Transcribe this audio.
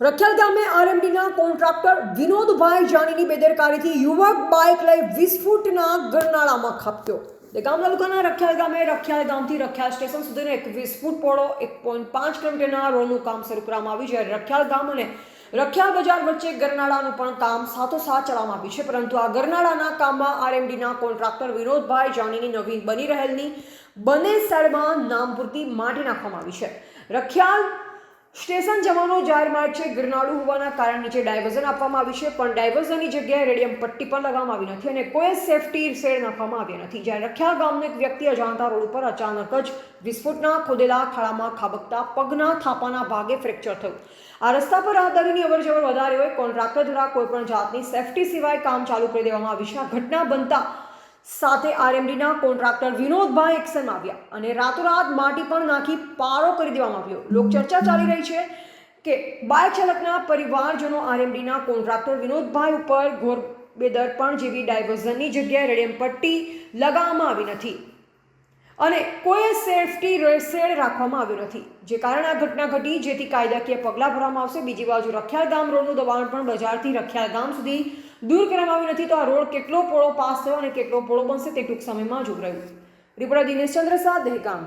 રખિયાલ ગામે આરએમડીના કોન્ટ્રાક્ટર વિનોદભાઈ જાનીની બેદરકારીથી યુવક બાઇક લઈ વીસ ફૂટના ગરનાળામાં ખાબક્યો. ગામ તાલુકાના રખિયાલ ગામે રખિયાલ ગામથી રખિયાલ સ્ટેશન સુધીનો એક વીસ ફૂટ પહોળો એક પોઈન્ટ પાંચ કિલોમીટરના રોડનું કામ શરૂ કરવામાં આવ્યું જ્યારે રખિયાલ ગામ અને રખિયાલ બજાર વચ્ચે ગરનાળાનું પણ કામ સાથોસાથ ચલાવવામાં આવ્યું છે. પરંતુ આ ગરનાળાના કામમાં આરએમડીના કોન્ટ્રાક્ટર વિનોદભાઈ જાનીની નવીન બની રહેલની બંને સાઈડમાં નામપૂરતી માટી નાખવામાં આવી છે. રખિયાલ સ્ટેશન જવાનો જાહેર માર્ગ છે. ગિરનાળુ હોવાના કારણે નીચે ડાયવર્ઝન આપવામાં આવ્યું છે, પણ ડાયવર્ઝનની જગ્યાએ રેડિયમ પટ્ટી પણ લગાવવામાં આવી નથી અને કોઈ સેફટી શેડ નાખવામાં આવ્યા નથી. જ્યારે રખિયાલ ગામનો એક વ્યક્તિ અજાણતા રોડ ઉપર અચાનક જ વિસ્ફોટના ખોદેલા ખાડામાં ખાબકતા પગના થાપાના ભાગે ફ્રેક્ચર થયું. આ રસ્તા પર રાહદારીની અવરજવર વધારે હોય કોન્ટ્રાક્ટર દ્વારા કોઈપણ જાતની સેફટી સિવાય કામ ચાલુ કરી દેવામાં આવ્યું છે. આ ઘટના બનતા સાથે આરએમડીના કોન્ટ્રાક્ટર વિનોદભાઈ એક્શનમાં આવ્યા અને રાતોરાત માટી પણ નાખી પારો કરી દેવામાં આવ્યો. લોકચર્ચા ચાલી રહી છે કે બાઇક ચાલકના પરિવારજનો આરએમડીના કોન્ટ્રાક્ટર વિનોદભાઈ ઉપર ઘોર બેદરપણ જેવી ડાયવર્ઝનની જગ્યાએ રેડિયમ પટ્ટી લગાવવામાં આવી નથી અને કોઈ સેફટી શેડ રાખવામાં આવ્યો નથી. જે કારણે આ ઘટના ઘટી જેથી કાયદાકીય પગલાં ભરવામાં આવશે. બીજી બાજુ રખિયાલ ગામ રોડનું દબાણ પણ બજારથી રખિયાલ ગામ સુધી દૂર કરવામાં આવ્યું નથી તો આ રોડ કેટલો પોળો પાસ થયો અને કેટલો પોળો બનશે તે ટૂંક સમયમાં જ ઉભરાયું રિપોર્ટર દિનેશચંદ્ર શાહ દહેગામ